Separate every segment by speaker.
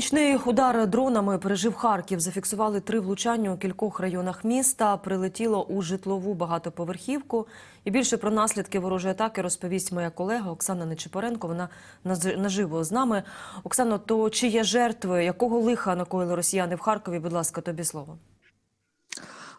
Speaker 1: Нічний удар дронами пережив Харків. Зафіксували три влучання у кількох районах міста. Прилетіло у житлову багатоповерхівку. І більше про наслідки ворожої атаки розповість моя колега Оксана Нечипоренко. Вона наживо з нами. Оксано, то чи є жертви? Якого лиха накоїли росіяни в Харкові? Будь ласка, тобі слово.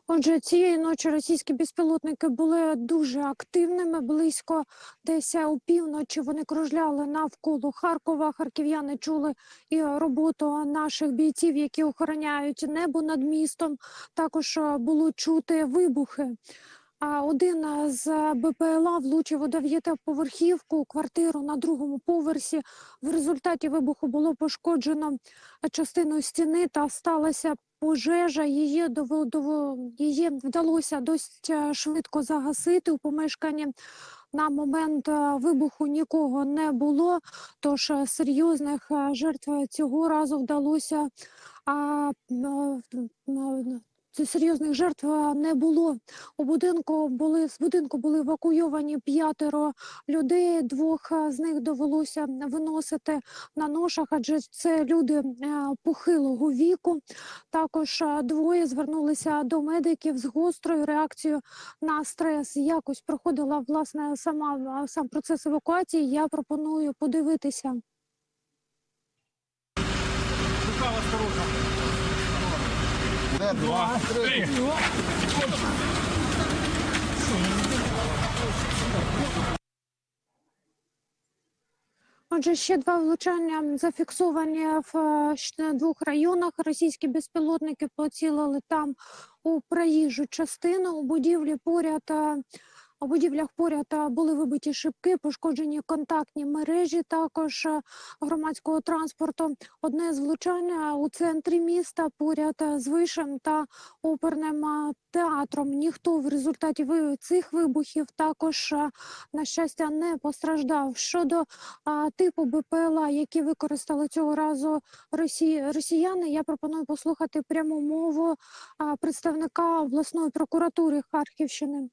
Speaker 2: Отже, цієї ночі російські безпілотники були дуже активними. Близько десь у півночі вони кружляли навколо Харкова. Харків'яни чули і роботу наших бійців, які охороняють небо над містом. Також е, було чути вибухи. А один з БПЛА влучив у дев'ятиповерхівку квартиру на другому поверсі. В результаті вибуху було пошкоджено частину стіни та сталася пожежа. Її дово- її вдалося досить е, швидко загасити у помешканні. На момент е, вибуху нікого не було, тож е, серйозних жертв цього разу вдалося. А, серйозних жертв не було. У будинку були з будинку були евакуйовані п'ятеро людей. Двох з них довелося виносити на ношах, адже це люди е, похилого віку. Також двоє звернулися до медиків з гострою реакцією на стрес. Якось проходила власне сама сам процес евакуації. Я пропоную подивитися.
Speaker 3: Де два, три.
Speaker 2: Отже, ще два влучання зафіксовані в е, двох районах. Російські безпілотники поцілили там у проїжджу частину. У будівлі поряд е, у будівлях поряд були вибиті шибки, пошкоджені контактні мережі, також е, громадського транспорту. Одне з влучань е, у центрі міста поряд е, з вишем та оперним театром. Ніхто в результаті цих вибухів також на щастя не постраждав. Щодо типу БПЛА, які використали цього разу росі... росіяни. Я пропоную послухати пряму мову представника обласної прокуратури Харківщини.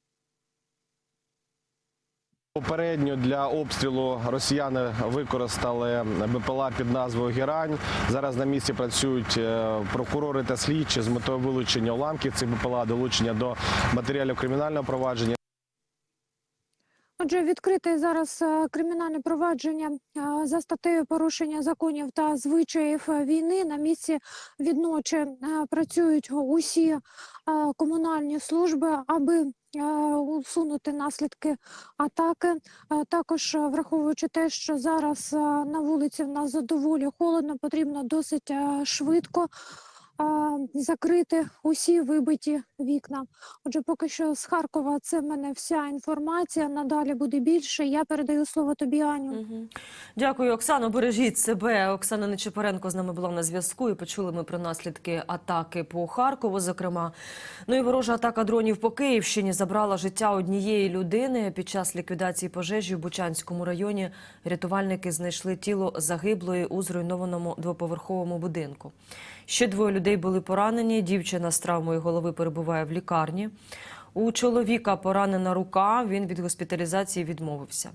Speaker 3: Попередньо для обстрілу росіяни використали БПЛА під назвою Герань. Зараз на місці працюють е, прокурори та слідчі з метою вилучення уламків цих БПЛА, долучення до матеріалів кримінального провадження.
Speaker 2: Отже, відкрите зараз е, кримінальне провадження е, за статтею порушення законів та звичаїв е, війни. На місці відночі працюють усі комунальні служби, аби усунути наслідки атаки. Також враховуючи те, що зараз на вулиці в нас доволі холодно, потрібно досить швидко закрити усі вибиті вікна. Отже, поки що з Харкова це в мене вся інформація. Надалі буде більше. Я передаю слово тобі, Аню.
Speaker 1: Мгм. Дякую, Оксано. Бережіть себе. Оксана Нечипоренко з нами була на зв'язку. І почули ми про наслідки атаки по Харкову. Зокрема, ну і ворожа атака дронів по Київщині забрала життя однієї людини. Під час ліквідації пожежі в Бучанському районі рятувальники знайшли тіло загиблої у зруйнованому двоповерховому будинку. Ще двоє людей були поранені. Дівчина з травмою голови перебуває в лікарні. У чоловіка поранена рука. Він від госпіталізації відмовився.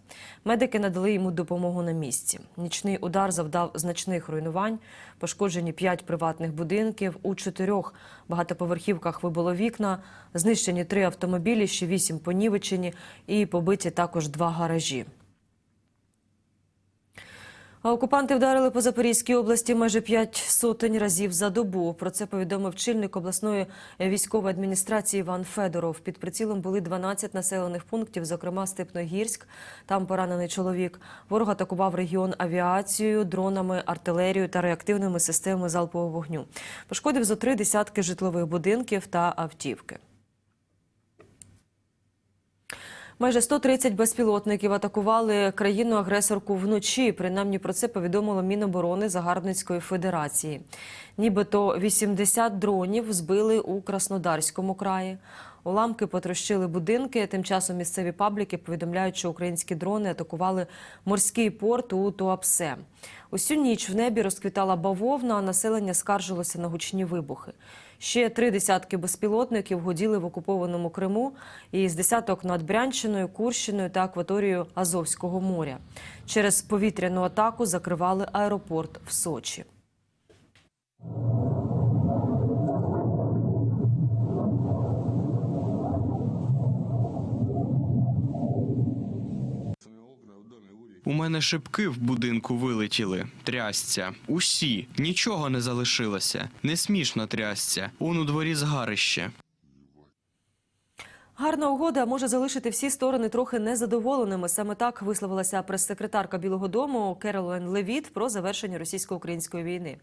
Speaker 1: Медики надали йому допомогу на місці. Нічний удар завдав значних руйнувань. Пошкоджені п'ять приватних будинків. У чотирьох багатоповерхівках вибило вікна. Знищені три автомобілі, ще вісім понівечені і побиті також два гаражі. Окупанти вдарили по Запорізькій області майже п'ять сотень разів за добу. Про це повідомив чільник обласної військової адміністрації Іван Федоров. Під прицілом були 12 населених пунктів, зокрема Степногірськ. Там поранений чоловік. Ворог атакував регіон авіацією, дронами, артилерією та реактивними системами залпового вогню. Пошкодив зо три десятки житлових будинків та автівки. Майже 130 безпілотників атакували країну-агресорку вночі. Принаймні про це повідомило Міноборони Загарбницької Федерації. Нібито 80 дронів збили у Краснодарському краї. Уламки потрощили будинки. Тим часом місцеві пабліки повідомляють, що українські дрони атакували морський порт у Туапсе. Усю ніч в небі розквітала бавовна, а населення скаржилося на гучні вибухи. Ще три десятки безпілотників годіли в окупованому Криму і з десяток над Брянщиною, Курщиною та акваторією Азовського моря. Через повітряну атаку закривали аеропорт в Сочі.
Speaker 4: У мене шибки в будинку вилетіли. Трясця. Усі. Нічого не залишилося. Не смішно трясця. Он у дворі згарище.
Speaker 1: Гарна угода може залишити всі сторони трохи незадоволеними. Саме так висловилася прес-секретарка Білого Дому Керолайн Левіт про завершення російсько-української війни.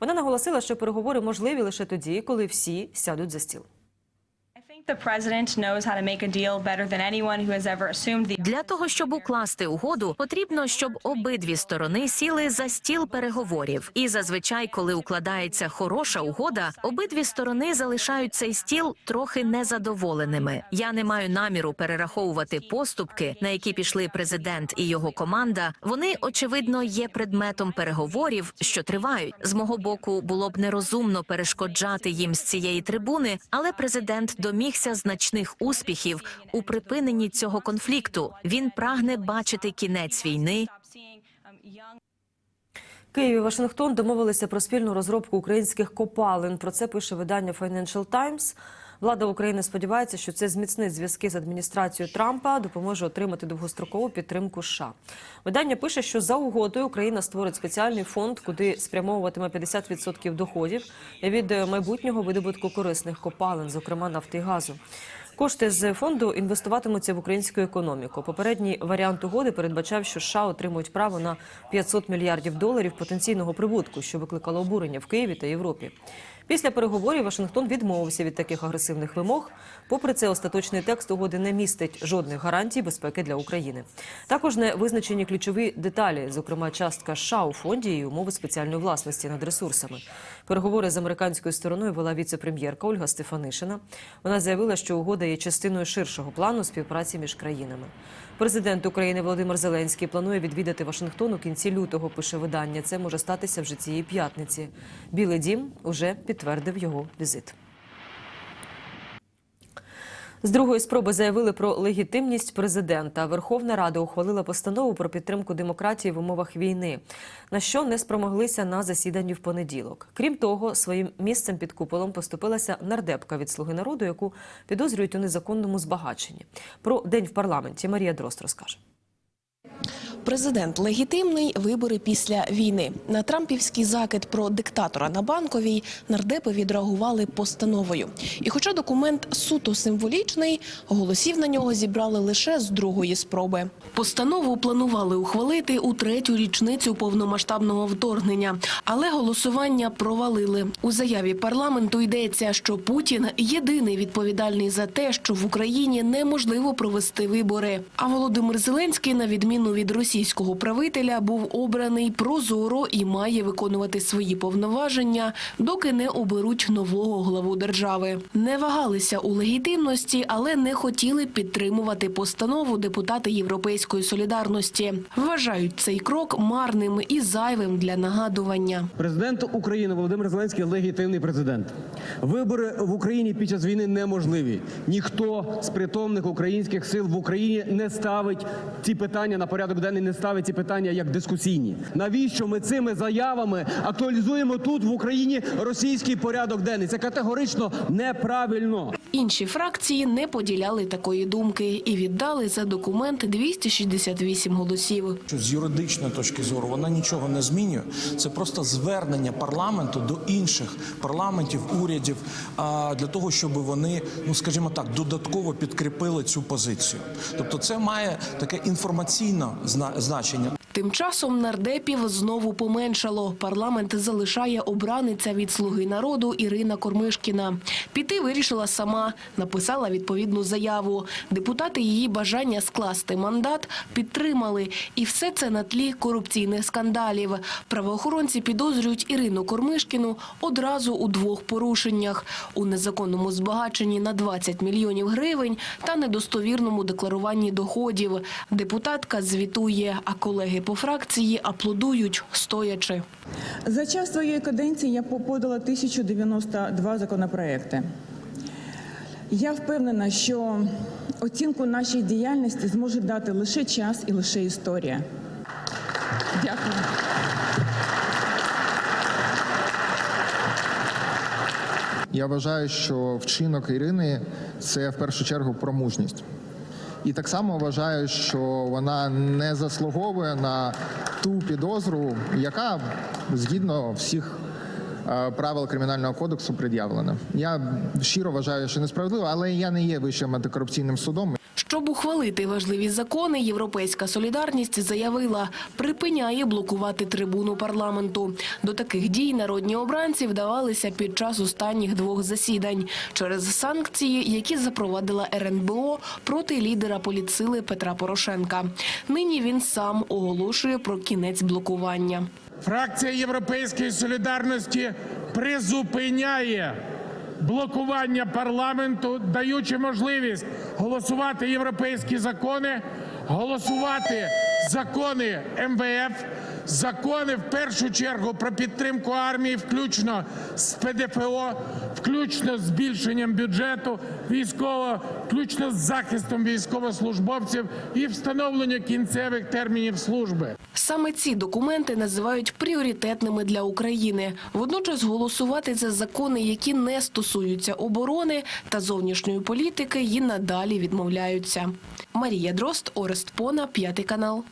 Speaker 1: Вона наголосила, що переговори можливі лише тоді, коли всі сядуть за стіл.
Speaker 5: Для того щоб укласти угоду, потрібно, щоб обидві сторони сіли за стіл переговорів. І зазвичай, коли укладається хороша угода, обидві сторони залишають цей стіл трохи незадоволеними. Я не маю наміру перераховувати поступки, на які пішли президент і його команда. Вони очевидно є предметом переговорів, що тривають. З мого боку було б нерозумно перешкоджати їм з цієї трибуни, але президент домігся значних успіхів у припиненні цього конфлікту. Він прагне бачити кінець війни.
Speaker 1: Київ і Вашингтон домовилися про спільну розробку українських копалин. Про це пише видання Financial Times. Влада України сподівається, що це зміцнить зв'язки з адміністрацією Трампа, допоможе отримати довгострокову підтримку США. Видання пише, що за угодою Україна створить спеціальний фонд, куди спрямовуватиме 50% доходів від майбутнього видобутку корисних копалин, зокрема нафти і газу. Кошти з фонду інвестуватимуться в українську економіку. Попередній варіант угоди передбачав, що США отримують право на 500 мільярдів доларів потенційного прибутку, що викликало обурення в Києві та Європі. Після переговорів Вашингтон відмовився від таких агресивних вимог. Попри це, остаточний текст угоди не містить жодних гарантій безпеки для України. Також не визначені ключові деталі, зокрема частка США у фонді і умови спеціальної власності над ресурсами. Переговори з американською стороною вела віце-прем'єрка Ольга Стефанишина. Вона заявила, що угода є частиною ширшого плану співпраці між країнами. Президент України Володимир Зеленський планує відвідати Вашингтон у кінці лютого. Пише видання. Це може статися вже цієї п'ятниці. Білий дім уже підтвердив його візит. З другої спроби заявили про легітимність президента. Верховна Рада ухвалила постанову про підтримку демократії в умовах війни, на що не спромоглися на засіданні в понеділок. Крім того, своїм місцем під куполом поступилася нардепка від слуги народу, яку підозрюють у незаконному збагаченні. Про день в парламенті Марія Дрозд розкаже.
Speaker 6: Президент легітимний, вибори після війни. На трампівський закид про диктатора на банковій нардепи відреагували постановою. І, хоча документ суто символічний, голосів на нього зібрали лише з другої спроби. Постанову планували ухвалити у третю річницю повномасштабного вторгнення, але голосування провалили. У заяві парламенту йдеться, що Путін єдиний відповідальний за те, що в Україні неможливо провести вибори. А Володимир Зеленський, на відміну від російського правителя, був обраний прозоро і має виконувати свої повноваження, доки не оберуть нового главу держави. Не вагалися у легітимності, але не хотіли підтримувати постанову депутати Європейської солідарності. Вважають цей крок марним і зайвим для нагадування.
Speaker 7: Президент України Володимир Зеленський легітимний президент. Вибори в Україні під час війни неможливі. Ніхто з притомних українських сил в Україні не ставить ці питання на порядок денний, не ставить ці питання як дискусійні. Навіщо ми цими заявами актуалізуємо тут в Україні російський порядок денний? Це категорично неправильно.
Speaker 6: Інші фракції не поділяли такої думки і віддали за документ 268 голосів.
Speaker 8: що з юридичної точки зору вона нічого не змінює. Це просто звернення парламенту до інших парламентів, урядів для того, щоб вони, ну скажімо так, додатково підкріпили цю позицію. Тобто, це має таке інформаційне зна- значення.
Speaker 6: Тим часом нардепів знову поменшало. Парламент залишає обраниця від слуги народу Ірина Кормишкіна. Піти вирішила сама, написала відповідну заяву. Депутати її бажання скласти мандат підтримали, і все це на тлі корупційних скандалів. Правоохоронці підозрюють Ірину Кормишкіну одразу у двох порушеннях: у незаконному збагаченні на 20 мільйонів гривень та недостовірному декларуванні доходів. Депутатка звітує, а колеги по фракції аплодують стоячи.
Speaker 9: За час своєї каденції я подала 1092 законопроекти. Я впевнена, що оцінку нашій діяльності зможе дати лише час і лише історія. Дякую.
Speaker 10: Я вважаю, що вчинок Ірини це в першу чергу про мужність. І так само вважаю, що вона не заслуговує на ту підозру, яка згідно всіх правил кримінального кодексу пред'явлена. Я щиро вважаю, що несправедливо, але я не є вищим антикорупційним судом.
Speaker 6: Щоб ухвалити важливі закони, Європейська солідарність заявила, припиняє блокувати трибуну парламенту. До таких дій народні обранці вдавалися під час останніх двох засідань через санкції, які запровадила РНБО проти лідера політсили Петра Порошенка. Нині він сам оголошує про кінець блокування.
Speaker 11: Фракція Європейської солідарності призупиняє блокування парламенту, даючи можливість голосувати європейські закони, голосувати закони МВФ, закони в першу чергу про підтримку армії, включно з ПДФО, включно з збільшенням бюджету військового, включно з захистом військовослужбовців і встановлення кінцевих термінів служби.
Speaker 6: Саме ці документи називають пріоритетними для України. Водночас голосувати за закони, які не стосуються оборони та зовнішньої політики, і надалі відмовляються. Марія Дрозд, Орест Пона, п'ятий канал.